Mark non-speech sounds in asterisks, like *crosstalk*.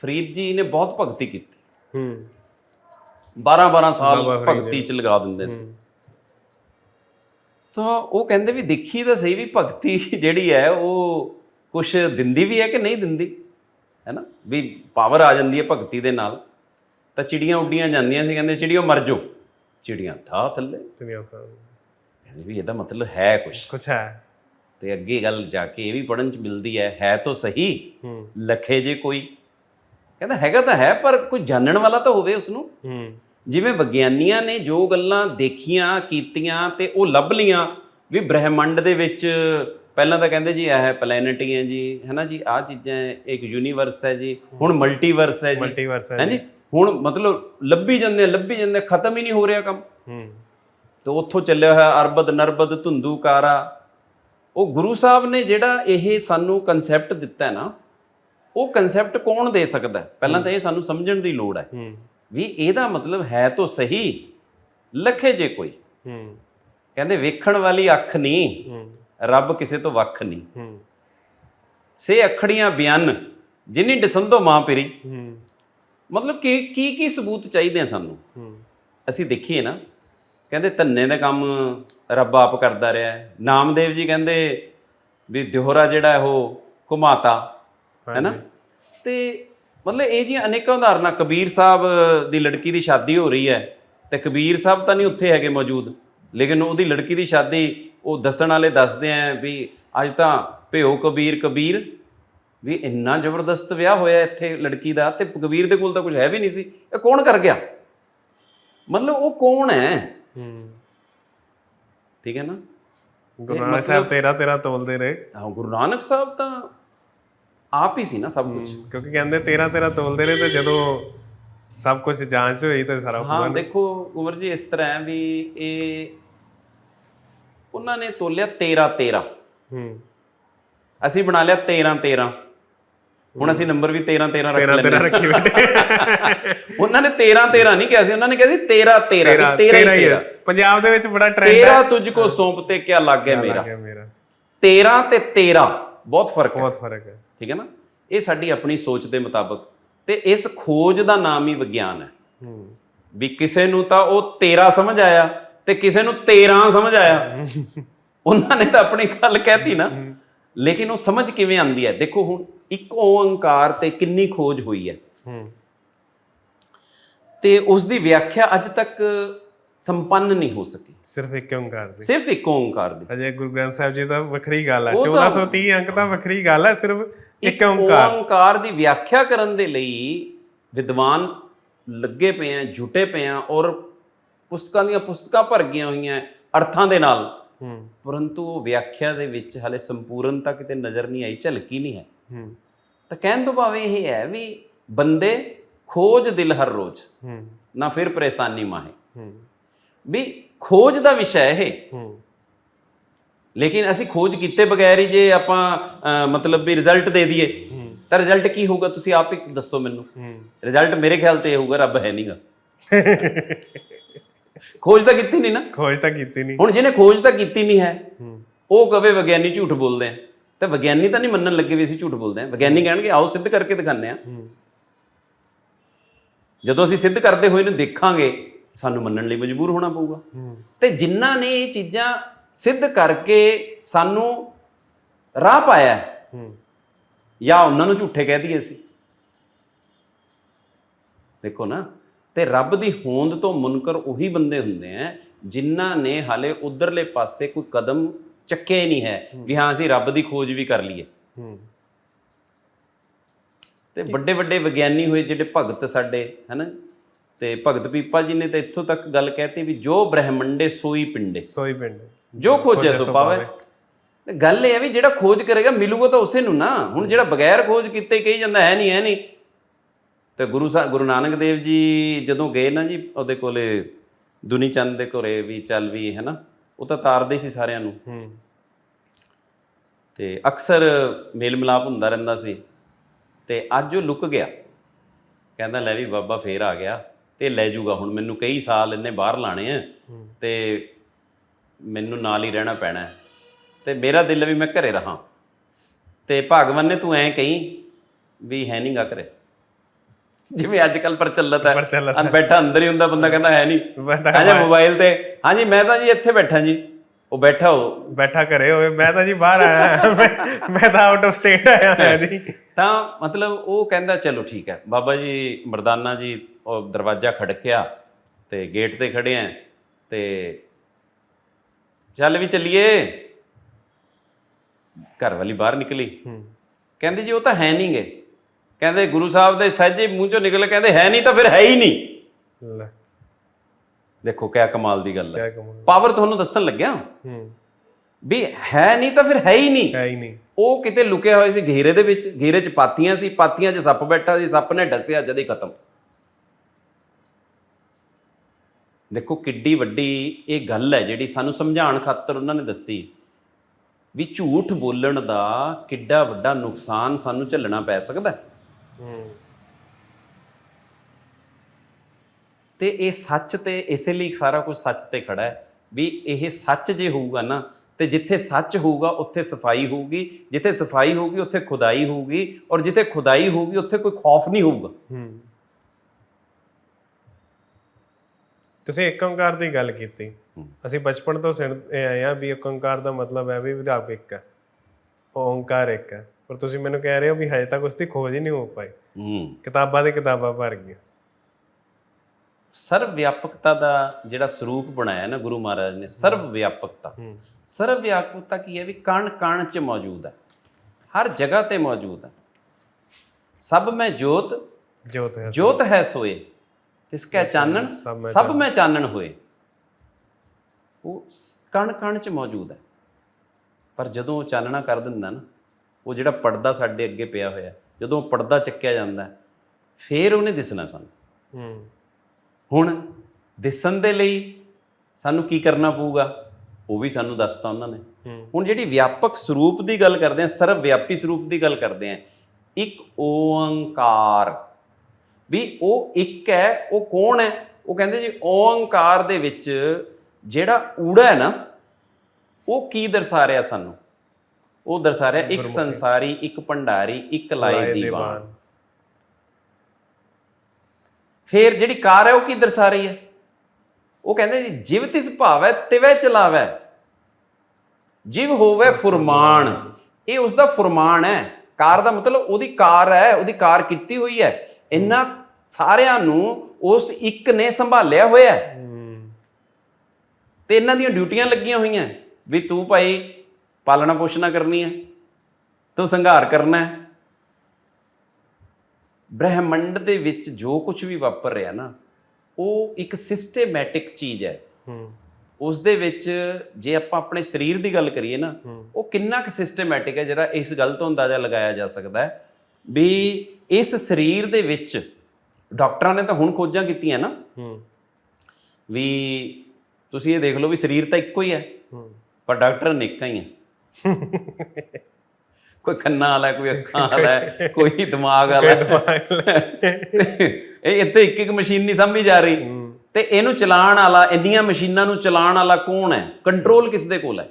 ਫਰੀਦ ਜੀ ਨੇ ਬਹੁਤ ਭਗਤੀ ਕੀਤੀ। ਹੂੰ। 12 12 ਸਾਲ ਭਗਤੀ ਚ ਲਗਾ ਦਿੰਦੇ ਸੀ। ਤਾਂ ਉਹ ਕਹਿੰਦੇ ਵੀ ਦੇਖੀ ਤਾਂ ਸਹੀ ਵੀ ਭਗਤੀ ਜਿਹੜੀ ਹੈ ਉਹ ਕੁਝ ਦਿੰਦੀ ਵੀ ਹੈ ਕਿ ਨਹੀਂ ਦਿੰਦੀ? ਹੈ ਨਾ ਵੀ ਪਾਵਰ ਆ ਜਾਂਦੀ ਹੈ ਭਗਤੀ ਦੇ ਨਾਲ। ਤਾਂ ਚਿੜੀਆਂ ਉੱਡੀਆਂ ਜਾਂਦੀਆਂ ਸੀ ਕਹਿੰਦੇ ਚਿੜੀਓ ਮਰ ਜਾਓ। ਚਿੜੀਆਂ ਥਾ ਥੱਲੇ। ਤਾਂ ਕਹਿੰਦੇ ਵੀ ਇਹਦਾ ਮਤਲਬ ਹੈ ਕੁਝ ਕੁਛ ਹੈ। ਤੇ ਅੱਗੇ ਗੱਲ ਜਾ ਕੇ ਇਹ ਵੀ ਪੜਨ ਚ ਮਿਲਦੀ ਹੈ ਹੈ ਤਾਂ ਸਹੀ। ਲਖੇ ਜੇ ਕੋਈ। ਕਹਿੰਦਾ ਹੈਗਾ ਤਾਂ ਹੈ ਪਰ ਕੋਈ ਜਾਣਨ ਵਾਲਾ ਤਾਂ ਹੋਵੇ ਉਸ ਨੂੰ ਹੂੰ। ਜਿਵੇਂ ਵਿਗਿਆਨੀਆਂ ਨੇ ਜੋ ਗੱਲਾਂ ਦੇਖੀਆਂ ਕੀਤੀਆਂ ਤੇ ਉਹ ਲੱਭ ਲੀਆਂ ਵੀ ਬ੍ਰਹਿਮੰਡ ਦੇ ਵਿੱਚ ਪਹਿਲਾਂ ਤਾਂ ਕਹਿੰਦੇ ਜੀ ਇਹ ਹੈ ਪਲੈਨਟ ਹੀ ਹੈ ਜੀ ਹੈਨਾ ਜੀ ਆਹ ਚੀਜ਼ਾਂ ਇੱਕ ਯੂਨੀਵਰਸ ਹੈ ਜੀ ਹੁਣ ਮਲਟੀਵਰਸ ਹੈ ਜੀ। ਮਲਟੀਵਰਸ ਹੈ ਹਾਂਜੀ ਹੁਣ ਮਤਲਬ ਲੱਭੀ ਜਾਂਦੇ ਆ, ਲੱਭੀ ਜਾਂਦੇ ਖਤਮ ਹੀ ਨਹੀਂ ਹੋ ਰਿਹਾ ਕੰਮ। ਹੂੰ। ਤੇ ਉੱਥੋਂ ਚੱਲਿਆ ਹੋਇਆ ਅਰਬਦ ਨਰਬਦ ਧੁੰਦੂ ਕਾਰਾ ਉਹ ਗੁਰੂ ਸਾਹਿਬ ਨੇ ਜਿਹੜਾ ਇਹ ਸਾਨੂੰ ਕਨਸੈਪਟ ਦਿੱਤਾ ਹੈ ਨਾ ਉਹ ਕਨਸੈਪਟ ਕੌਣ ਦੇ ਸਕਦਾ? ਪਹਿਲਾਂ ਤਾਂ ਇਹ ਸਾਨੂੰ ਸਮਝਣ ਦੀ ਲੋੜ ਹੈ। ਵੀ ਇਹਦਾ ਮਤਲਬ ਹੈ ਤਾਂ ਸਹੀ ਲਖੇ ਜੇ ਕੋਈ। ਹੂੰ। ਕਹਿੰਦੇ ਵੇਖਣ ਵਾਲੀ ਅੱਖ ਨਹੀਂ ਰੱਬ ਕਿਸੇ ਤੋਂ ਵੱਖ ਨਹੀਂ। ਹੂੰ। ਸੇ ਅਖੜੀਆਂ ਬਿਆਨ ਜਿਨੀ ਡਸੰਦੋ ਮਾਂ ਪਰੀ। ਹੂੰ। ਮਤਲਬ ਕੀ ਕੀ ਕੀ ਸਬੂਤ ਚਾਹੀਦੇ ਆ ਸਾਨੂੰ? ਹੂੰ। ਅਸੀਂ ਦੇਖੀਏ ਨਾ। ਕਹਿੰਦੇ ਧੰਨੇ ਦਾ ਕੰਮ ਰੱਬ ਆਪ ਕਰਦਾ ਰਿਹਾ ਨਾਮਦੇਵ ਜੀ ਕਹਿੰਦੇ ਵੀ ਦਿਹੋਰਾ ਜਿਹੜਾ ਉਹ ਘੁਮਾਤਾ। ਹੈਨਾ ਤੇ ਮਤਲਬ ਇਹ ਜੀ ਅਨੇਕਾਂ ਉਦਾਹਰਨਾਂ ਕਬੀਰ ਸਾਹਿਬ ਦੀ ਲੜਕੀ ਦੀ ਸ਼ਾਦੀ ਹੋ ਰਹੀ ਹੈ ਤੇ ਕਬੀਰ ਸਾਹਿਬ ਤਾਂ ਨਹੀਂ ਉੱਥੇ ਹੈਗੇ ਮੌਜੂਦ ਲੇਕਿਨ ਉਹਦੀ ਲੜਕੀ ਦੀ ਸ਼ਾਦੀ ਉਹ ਦੱਸਣ ਵਾਲੇ ਦੱਸਦੇ ਆ ਵੀ ਅੱਜ ਤਾਂ ਭਿਓ ਕਬੀਰ ਕਬੀਰ ਵੀ ਇੰਨਾ ਜ਼ਬਰਦਸਤ ਵਿਆਹ ਹੋਇਆ ਇੱਥੇ ਲੜਕੀ ਦਾ ਤੇ ਕਬੀਰ ਦੇ ਕੋਲ ਤਾਂ ਕੁਝ ਹੈ ਵੀ ਨਹੀਂ ਸੀ। ਇਹ ਕੌਣ ਕਰ ਗਿਆ? ਮਤਲਬ ਉਹ ਕੌਣ ਹੈ? ਹੂੰ। ਠੀਕ ਹੈ ਨਾ? ਗੁਰੂ ਨਾਨਕ ਸਾਹਿਬ ਤੇਰਾ ਤੇਰਾ ਤੋਲਦੇ ਰਹੇ। ਹਾਂ ਗੁਰੂ ਨਾਨਕ ਸਾਹਿਬ ਤਾਂ ਆਪ ਹੀ ਸੀ ਨਾ ਸਭ ਕੁਝ ਕਿਉਂਕਿ ਕਹਿੰਦੇ ਤੇਰਾ ਤੇਰਾ ਤੋਲਦੇ ਰਹੇ ਤੇ ਜਦੋਂ ਸਭ ਕੁਝ ਜਾਂਚ ਹੋਈ ਤੇ ਸਾਰਾ ਹਾਂ ਦੇਖੋ ਉਮਰ ਜੀ ਇਸ ਤਰ੍ਹਾਂ ਹੈ ਵੀ ਇਹ ਉਹਨਾਂ ਨੇ ਤੋਲਿਆ 13 13 ਹੂੰ। ਅਸੀਂ ਬਣਾ ਲਿਆ 13 13 ਹੁਣ ਅਸੀਂ ਨੰਬਰ ਵੀ 13 13 ਰੱਖ ਲੈਂਦੇ ਤੇਰਾ ਰੱਖੀ ਬੈਠੇ। *laughs* ਉਹਨਾਂ ਨੇ 13 13 ਨਹੀਂ ਕਿਹਾ ਸੀ ਉਹਨਾਂ ਨੇ ਕਿਹਾ ਸੀ 13 13 ਤੇਰਾ 13 ਤੇਰਾ ਹੀ ਪੰਜਾਬ ਦੇ ਵਿੱਚ ਬੜਾ ਟ੍ਰੈਂਡ ਹੈ। ਤੇਰਾ ਤੁਝ ਕੋ ਸੌਂਪਤੇ ਕਿਆ ਲੱਗ ਮੇਰਾ। ਲੱਗ ਗਿਆ ਮੇਰਾ। 13 ਤੇ 13 ਬਹੁਤ ਫ਼ਰਕ ਹੈ। ਬਹੁਤ ਫ਼ਰਕ ਹੈ। ਠੀਕ ਹੈ ਨਾ? ਇਹ ਸਾਡੀ ਆਪਣੀ ਸੋਚ ਦੇ ਮੁਤਾਬਕ। ਤੇ ਇਸ ਖੋਜ ਦਾ ਨਾਮ ਹੀ ਵਿਗਿਆਨ ਹੈ। ਹੂੰ। ਵੀ ਕਿਸੇ ਨੂੰ ਤਾਂ ਉਹ 13 ਸਮਝ ਆਇਆ ਤੇ ਕਿਸੇ ਨੂੰ 13 ਸਮਝ ਆਇਆ। ਉਹਨਾਂ ਨੇ ਤਾਂ ਆਪਣੀ ਗੱਲ ਕਹਿਤੀ ਨਾ। ਲੇਕਿਨ ਉਹ ਸਮਝ ਕਿਵੇਂ ਆਂਦੀ ਹੈ? ਦੇਖੋ ਹੁਣ ਇੱਕ ਓੰਕਾਰ ਤੇ ਕਿੰਨੀ ਖੋਜ ਹੋਈ ਹੈ। ਹੂੰ। ਤੇ ਉਸ ਦੀ ਵਿਆਖਿਆ ਅੱਜ ਤੱਕ ਸੰਪੰਨ ਨਹੀਂ ਹੋ ਸਕੀ। ਸਿਰਫ ਇੱਕ ਓੰਕਾਰ ਦੀ। ਸਿਰਫ ਇੱਕ ਓੰਕਾਰ ਦੀ। ਅਜੇ ਗੁਰੂ ਗ੍ਰੰਥ ਸਾਹਿਬ ਜੀ ਦਾ ਵੱਖਰੀ ਗੱਲ ਹੈ ਉਹ ਤਾਂ- 1430 ਅੰਕ ਤਾਂ ਵੱਖਰੀ ਗੱਲ ਹੈ ਸਿਰਫ ਇੱਕ ਓੰਕਾਰ। ਓੰਕਾਰ ਦੀ ਵਿਆਖਿਆ ਕਰਨ ਦੇ ਲਈ ਵਿਦਵਾਨ ਲੱਗੇ ਪਏ ਆ ਝੁਟੇ ਪਏ ਆ ਔਰ ਪੁਸਤਕਾਂ ਦੀਆਂ ਪੁਸਤਕਾਂ ਭਰ ਗਈਆਂ ਹੋਈਆਂ ਅਰਥਾਂ ਦੇ ਨਾਲ। ਹੂੰ। ਪਰੰਤੂ ਉਹ ਵਿਆਖਿਆ ਦੇ ਵਿੱਚ ਹਲੇ ਸੰਪੂਰਨਤਾ ਕਿਤੇ ਨਜ਼ਰ ਨਹੀਂ ਆਈ ਝਲਕੀ ਨਹੀਂ ਹੈ। ਹੂੰ। ਤਾਂ ਕਹਿਣ ਤੋਂ ਭਾਵੇਂ ਇਹ ਹੈ ਵੀ ਬੰਦੇ ਖੋਜ ਦਿਲ ਹਰ ਰੋਜ਼ ਹੂੰ। ਨਾ ਫਿਰ ਪਰੇਸ਼ਾਨੀ ਮਾਹੇ। ਹੂੰ। ਵੀ ਖੋਜ ਦਾ ਵਿਸ਼ਾ ਹੈ ਇਹ। ਹੂੰ। ਲੇਕਿਨ ਅਸੀਂ ਖੋਜ ਕੀਤੇ ਬਗੈਰ ਹੀ ਜੇ ਆਪਾਂ ਮਤਲਬ ਵੀ ਰਿਜ਼ਲਟ ਦੇ ਦਈਏ। ਤਾਂ ਰਿਜ਼ਲਟ ਕੀ ਹੋਊਗਾ? ਤੁਸੀਂ ਆਪ ਹੀ ਦੱਸੋ ਮੈਨੂੰ। ਰਿਜ਼ਲਟ ਮੇਰੇ ਖਿਆਲ ਤੇ ਇਹ ਹੋਊਗਾ ਰੱਬ ਹੈ ਨਹੀਂਗਾ ਖੋਜ ਤਾਂ ਕੀਤੀ ਨਹੀਂ ਨਾ। ਖੋਜ ਤਾਂ ਕੀਤੀ ਨਹੀਂ ਹੁਣ ਜਿਹਨੇ ਖੋਜ ਤਾਂ ਕੀਤੀ ਨਹੀਂ ਹੈ ਉਹ ਕਵੇ ਵਿਗਿਆਨੀ ਝੂਠ ਬੋਲਦੇ ਆ। ਤਾਂ ਵਿਗਿਆਨੀ ਤਾਂ ਨਹੀਂ ਮੰਨਣ ਲੱਗੇ ਵੀ ਅਸੀਂ ਝੂਠ ਬੋਲਦੇ ਆ। ਵਿਗਿਆਨੀ ਕਹਿਣਗੇ ਆਓ ਸਿੱਧ ਕਰਕੇ ਦਿਖਾਉਂਦੇ ਆ। ਜਦੋਂ ਅਸੀਂ ਸਿੱਧ ਕਰਦੇ ਹੋਏ ਨੂੰ ਦੇਖਾਂਗੇ ਸਾਨੂੰ ਮੰਨਣ ਲਈ ਮਜਬੂਰ ਹੋਣਾ ਪਊਗਾ। ਤੇ ਜਿਨ੍ਹਾਂ ਨੇ ਇਹ ਚੀਜ਼ਾਂ ਸਿੱਧ ਕਰਕੇ ਸਾਨੂੰ ਰਾਹ ਪਾਇਆ ਜਾਂ ਉਹਨਾਂ ਨੂੰ ਝੂਠੇ ਕਹਿ ਦਈਏ ਅਸੀਂ। ਦੇਖੋ ਨਾ ਤੇ ਰੱਬ ਦੀ ਹੋਂਦ ਤੋਂ ਮੁਨਕਰ ਉਹੀ ਬੰਦੇ ਹੁੰਦੇ ਆ ਜਿਨ੍ਹਾਂ ਨੇ ਹਾਲੇ ਉਧਰਲੇ ਪਾਸੇ ਕੋਈ ਕਦਮ ਚੱਕਿਆ ਹੀ ਨਹੀਂ ਹੈ। ਵੀ ਹਾਂ ਅਸੀਂ ਰੱਬ ਦੀ ਖੋਜ ਵੀ ਕਰ ਲਈਏ। ਹੂੰ। ਤੇ ਵੱਡੇ ਵੱਡੇ ਵਿਗਿਆਨੀ ਹੋਏ ਜਿਹੜੇ ਭਗਤ ਸਾਡੇ ਹਨਾ ਤੇ ਭਗਤ ਪੀਪਾ ਜੀ ਨੇ ਤਾਂ ਇੱਥੋਂ ਤੱਕ ਗੱਲ ਕਹਿਤੀ ਵੀ ਜੋ ਬ੍ਰਹਮੰਡੇ ਸੋਈ ਪਿੰਡੇ। ਸੋਈ ਪਿੰਡ। ਜੋ ਖੋਜੇ ਸੋ ਪਾਵੇ। ਤੇ ਗੱਲ ਇਹ ਹੈ ਵੀ ਜਿਹੜਾ ਖੋਜ ਕਰੇਗਾ ਮਿਲੂਗਾ ਤਾਂ ਉਸੇ ਨੂੰ ਨਾ। ਹੁਣ ਜਿਹੜਾ ਬਗੈਰ ਖੋਜ ਕੀਤੇ ਕਹੀ ਜਾਂਦਾ ਹੈ ਨਹੀਂ ਹੈ ਨਹੀਂ। ਤੇ ਗੁਰੂ ਸਾਹਿਬ ਗੁਰੂ ਨਾਨਕ ਦੇਵ ਜੀ ਜਦੋਂ ਗਏ ਨਾ ਜੀ ਉਹਦੇ ਕੋਲੇ ਦੁਨੀ ਚੰਦ ਦੇ ਘਰੇ ਵੀ ਚੱਲ ਵੀ ਹੈ ਨਾ। ਉਹ ਤਾਂ ਤਾਰਦੇ ਸੀ ਸਾਰਿਆਂ ਨੂੰ। ਹੂੰ। ਤੇ ਅਕਸਰ ਮੇਲ ਮਿਲਾਪ ਹੁੰਦਾ ਰਹਿੰਦਾ ਸੀ। ਤੇ ਅੱਜ ਉਹ ਲੁਕ ਗਿਆ। ਕਹਿੰਦਾ ਲੈ ਵੀ ਬਾਬਾ ਫੇਰ ਆ ਗਿਆ। ਤੇ ਲੈ ਜਾਊਗਾ ਹੁਣ ਮੈਨੂੰ ਕਈ ਸਾਲ ਇਹਨੇ ਬਾਹਰ ਲਾਣੇ ਆ ਤੇ ਮੈਨੂੰ ਨਾਲ ਹੀ ਰਹਿਣਾ ਪੈਣਾ। ਤੇ ਮੇਰਾ ਦਿਲ ਵੀ ਮੈਂ ਘਰੇ ਰਹਾ। ਤੇ ਭਗਵਾਨ ਨੇ ਤੂੰ ਐਂ ਕਹੀਂ ਵੀ ਹੈ ਨਹੀਂਗਾ ਘਰੇ। ਜਿਵੇਂ ਅੱਜ ਕੱਲ ਪ੍ਰਚਲਿਤ ਹੈ। ਅਨ ਬੈਠਾ ਅੰਦਰ ਹੀ ਹੁੰਦਾ ਬੰਦਾ ਕਹਿੰਦਾ ਹੈ ਨਹੀਂ ਹਾਂਜੀ ਮੋਬਾਈਲ ਤੇ। ਹਾਂਜੀ ਮੈਂ ਤਾਂ ਜੀ ਇੱਥੇ ਬੈਠਾ ਜੀ। ਉਹ ਬੈਠਾ ਹੋ ਬੈਠਾ ਘਰੇ ਹੋਵੇ। ਮੈਂ ਤਾਂ ਜੀ ਬਾਹਰ ਆਇਆ ਮੈਂ ਤਾਂ ਆਊਟ ਆਫ ਸਟੇਟ ਆਇਆ ਹਾਂ ਜੀ। ਤਾਂ ਮਤਲਬ ਉਹ ਕਹਿੰਦਾ ਚਲੋ ਠੀਕ ਹੈ। ਬਾਬਾ ਜੀ ਮਰਦਾਨਾ ਜੀ ਉਹ ਦਰਵਾਜ਼ਾ ਖੜਕਿਆ ਤੇ ਗੇਟ ਤੇ ਖੜੇ ਆ ਤੇ ਚੱਲ ਵੀ ਚੱਲੀਏ। ਘਰ ਵਾਲੀ ਬਾਹਰ ਨਿਕਲੀ। ਕਹਿੰਦੀ ਜੀ ਉਹ ਤਾਂ ਹੈ ਨਹੀਂਗੇ ਕਹਿੰਦੇ ਗੁਰੂ ਸਾਹਿਬ ਦੇ ਸਹਿਜੇ ਮੂੰਹ ਚੋਂ ਨਿਕਲ ਕਹਿੰਦੇ ਹੈ ਨਹੀਂ ਤਾਂ ਫਿਰ ਹੈ ਹੀ ਨਹੀਂ। ਦੇਖੋ ਕਿਆ ਕਮਾਲ ਦੀ ਗੱਲ ਹੈ। ਪਾਵਰ ਤੁਹਾਨੂੰ ਦੱਸਣ ਲੱਗਿਆ? ਹੂੰ। ਵੀ ਹੈ ਨਹੀਂ ਤਾਂ ਫਿਰ ਹੈ ਹੀ ਨਹੀਂ। ਹੈ ਹੀ ਨਹੀਂ। ਉਹ ਕਿਤੇ ਲੁਕਿਆ ਹੋਇਆ ਸੀ ਘੇਰੇ ਦੇ ਵਿੱਚ ਘੇਰੇ 'ਚ ਪਾਤੀਆਂ ਸੀ ਪਾਤੀਆਂ 'ਚ ਸੱਪ ਬੈਠਾ ਸੀ ਸੱਪ ਨੇ ਡਸਿਆ ਜਦੇ ਖਤਮ। ਦੇਖੋ ਕਿੱਡੀ ਵੱਡੀ ਇਹ ਗੱਲ ਹੈ ਜਿਹੜੀ ਸਾਨੂੰ ਸਮਝਾਉਣ ਖਾਤਰ ਉਹਨਾਂ ਨੇ ਦੱਸੀ। ਵੀ ਝੂਠ ਬੋਲਣ ਦਾ ਕਿੱਡਾ ਵੱਡਾ ਨੁਕਸਾਨ ਸਾਨੂੰ ਝੱਲਣਾ ਪੈ ਸਕਦਾ ਤੇ ਇਹ ਸੱਚ ਤੇ ਇਸੇ ਲਈ ਸਾਰਾ ਕੁਝ ਸੱਚ ਤੇ ਖੜਾ ਹੈ ਵੀ ਇਹ ਸੱਚ ਜੇ ਹੋਊਗਾ ਨਾ ਤੇ ਜਿੱਥੇ ਸੱਚ ਹੋਊਗਾ ਉੱਥੇ ਸਫ਼ਾਈ ਹੋਊਗੀ ਜਿੱਥੇ ਸਫ਼ਾਈ ਹੋਊਗੀ ਉੱਥੇ ਖੁਦਾਈ ਹੋਊਗੀ ਔਰ ਜਿੱਥੇ ਖੁਦਾਈ ਹੋਊਗੀ ਉੱਥੇ ਕੋਈ ਖੌਫ ਨਹੀਂ ਹੋਊਗਾ। ਹੂੰ। ਤੁਸੀਂ ਇੱਕ ਓੰਕਾਰ ਦੀ ਗੱਲ ਕੀਤੀ। ਅਸੀਂ ਬਚਪਨ ਤੋਂ ਸੁਣਦੇ ਆਏ ਆ ਵੀ ਇੱਕ ਓੰਕਾਰ ਦਾ ਮਤਲਬ ਹੈ ਵੀ ਰੱਬ ਇੱਕ ਹੈ। ਓੰਕਾਰ ਇੱਕ ਹੈ। ਪਰ ਤੁਸੀਂ ਮੈਨੂੰ ਕਹਿ ਰਹੇ ਹੋ ਵੀ ਹਜੇ ਤੱਕ ਉਸ ਦੀ ਖੋਜ ਹੀ ਨਹੀਂ ਹੋ ਪਾਈ। ਕਿਤਾਬਾਂ ਦੀ ਕਿਤਾਬਾਂ ਭਰ ਗਈਆਂ। ਸਰਵ ਵਿਆਪਕਤਾ ਦਾ ਜਿਹੜਾ ਸਰੂਪ ਬਣਾਇਆ ਨਾ ਗੁਰੂ ਮਹਾਰਾਜ ਨੇ ਸਰਵ ਵਿਆਪਕਤਾ ਸਰਵ ਵਿਆਪਕਤਾ ਕੀ ਹੈ ਵੀ ਕਣ ਕਣ ਚ ਮੌਜੂਦ ਹੈ। ਹਰ ਜਗ੍ਹਾ ਤੇ ਮੌਜੂਦ ਹੈ। ਸਭ ਮੈਂ ਜੋਤ ਜੋਤ ਹੈ ਜੋਤ ਹੈ ਸੋਏ। ਤਿਸ ਕੈ ਚਾਨਣ? ਸਭ ਮੈਂ ਚਾਨਣ ਹੋਏ। ਉਹ ਕਣ ਕਣ ਚ ਮੌਜੂਦ ਹੈ। ਪਰ ਜਦੋਂ ਉਹ ਚਾਨਣਾ ਕਰ ਦਿੰਦਾ ਨਾ ਉਹ ਜਿਹੜਾ ਪਰਦਾ ਸਾਡੇ ਅੱਗੇ ਪਿਆ ਹੋਇਆ ਜਦੋਂ ਪਰਦਾ ਚੱਕਿਆ ਜਾਂਦਾ ਫੇਰ ਉਹਨੇ ਦਿਸਣਾ ਸਾਨੂੰ। ਹੂੰ। ਹੁਣ ਦਿਸਣ ਦੇ ਲਈ ਸਾਨੂੰ ਕੀ ਕਰਨਾ ਪਊਗਾ? ਉਹ ਵੀ ਸਾਨੂੰ ਦੱਸਤਾ ਉਹਨਾਂ ਨੇ। ਹੁਣ ਜਿਹੜੀ ਵਿਆਪਕ ਸਰੂਪ ਦੀ ਗੱਲ ਕਰਦੇ ਆ ਸਰਵ ਵਿਆਪੀ ਸਰੂਪ ਦੀ ਗੱਲ ਕਰਦੇ ਆ ਇੱਕ ਓੰਕਾਰ। ਵੀ ਉਹ ਇੱਕ ਹੈ ਉਹ ਕੌਣ ਹੈ? ਉਹ ਕਹਿੰਦੇ ਜੀ ਓੰਕਾਰ ਦੇ ਵਿੱਚ ਜਿਹੜਾ ਊੜਾ ਹੈ ਨਾ ਉਹ ਕੀ ਦਰਸਾ ਰਿਹਾ ਸਾਨੂੰ? ਉਹ ਦਰਸਾ ਰਿਹਾ ਇੱਕ ਸੰਸਾਰੀ ਇੱਕ ਭੰਡਾਰੀ ਇੱਕ ਲਾਏ ਦੀਵਾਨ। ਫੇਰ ਜਿਹੜੀ ਕਾਰ ਹੈ ਉਹ ਕੀ ਦਰਸਾ ਰਹੀ ਹੈ? ਉਹ ਕਹਿੰਦੇ ਜੀ ਜਿਵ ਤਿਸ ਭਾਵੈ ਤਿਵੈ ਚਲਾਵੈ। ਜਿਵ ਹੋਵੇ ਫੁਰਮਾਨ। ਇਹ ਉਸ ਦਾ ਫੁਰਮਾਨ ਹੈ। ਕਾਰ ਦਾ ਮਤਲਬ ਉਹਦੀ ਕਾਰ ਹੈ ਉਹਦੀ ਕਾਰ ਕੀਤੀ ਹੋਈ ਹੈ। ਇੰਨਾ ਸਾਰਿਆਂ ਨੂੰ ਉਸ ਇੱਕ ਨੇ ਸੰਭਾਲਿਆ ਹੋਇਆ ਹੈ। ਤੇ ਇਹਨਾਂ ਦੀਆਂ ਡਿਊਟੀਆਂ ਲੱਗੀਆਂ ਹੋਈਆਂ ਵੀ ਤੂੰ ਭਾਈ ਪਾਲਣਾ ਪੋਸ਼ਣਾ ਕਰਨੀ ਹੈ ਤੂੰ ਸੰਘਾਰ ਕਰਨਾ ਹੈ। ਬ੍ਰਹਿਮੰਡ ਦੇ ਵਿੱਚ ਜੋ ਕੁਝ ਵੀ ਵਾਪਰ ਰਿਹਾ ਨਾ ਉਹ ਇੱਕ ਸਿਸਟੇਮੈਟਿਕ ਚੀਜ਼ ਹੈ। ਹੂੰ। ਉਸ ਦੇ ਵਿੱਚ ਜੇ ਆਪਾਂ ਆਪਣੇ ਸਰੀਰ ਦੀ ਗੱਲ ਕਰੀਏ ਨਾ ਉਹ ਕਿੰਨਾ ਕੁ ਸਿਸਟੇਮੈਟਿਕ ਹੈ ਜਿਹੜਾ ਇਸ ਗੱਲ ਤੋਂ ਅੰਦਾਜ਼ਾ ਲਗਾਇਆ ਜਾ ਸਕਦਾ ਹੈ ਵੀ ਇਸ ਸਰੀਰ ਦੇ ਵਿੱਚ ਡਾਕਟਰਾਂ ਨੇ ਤਾਂ ਹੁਣ ਖੋਜਾਂ ਕੀਤੀਆਂ ਨਾ। ਹੂੰ। ਵੀ ਤੁਸੀਂ ਇਹ ਦੇਖ ਲਓ ਵੀ ਸਰੀਰ ਤਾਂ ਇੱਕੋ ਹੀ ਹੈ। ਹੂੰ। ਪਰ ਡਾਕਟਰ ਅਨੇਕਾਂ ਹੀ ਹੈ। ਕੋਈ ਕੰਨਾਂ ਵਾਲਾ ਕੋਈ ਅੱਖਾਂ ਵਾਲਾ ਕੋਈ ਦਿਮਾਗ ਵਾਲਾ। ਇਹ ਇੱਥੇ ਇੱਕ ਇੱਕ ਮਸ਼ੀਨ ਨਹੀਂ ਸਮਝੀ ਜਾ ਰਹੀ। ਤੇ ਇਹਨੂੰ ਚਲਾਉਣ ਵਾਲਾ ਇੰਨੀਆਂ ਮਸ਼ੀਨਾਂ ਨੂੰ ਚਲਾਉਣ ਵਾਲਾ ਕੌਣ ਹੈ? ਕੰਟਰੋਲ ਕਿਸ ਦੇ ਕੋਲ ਹੈ?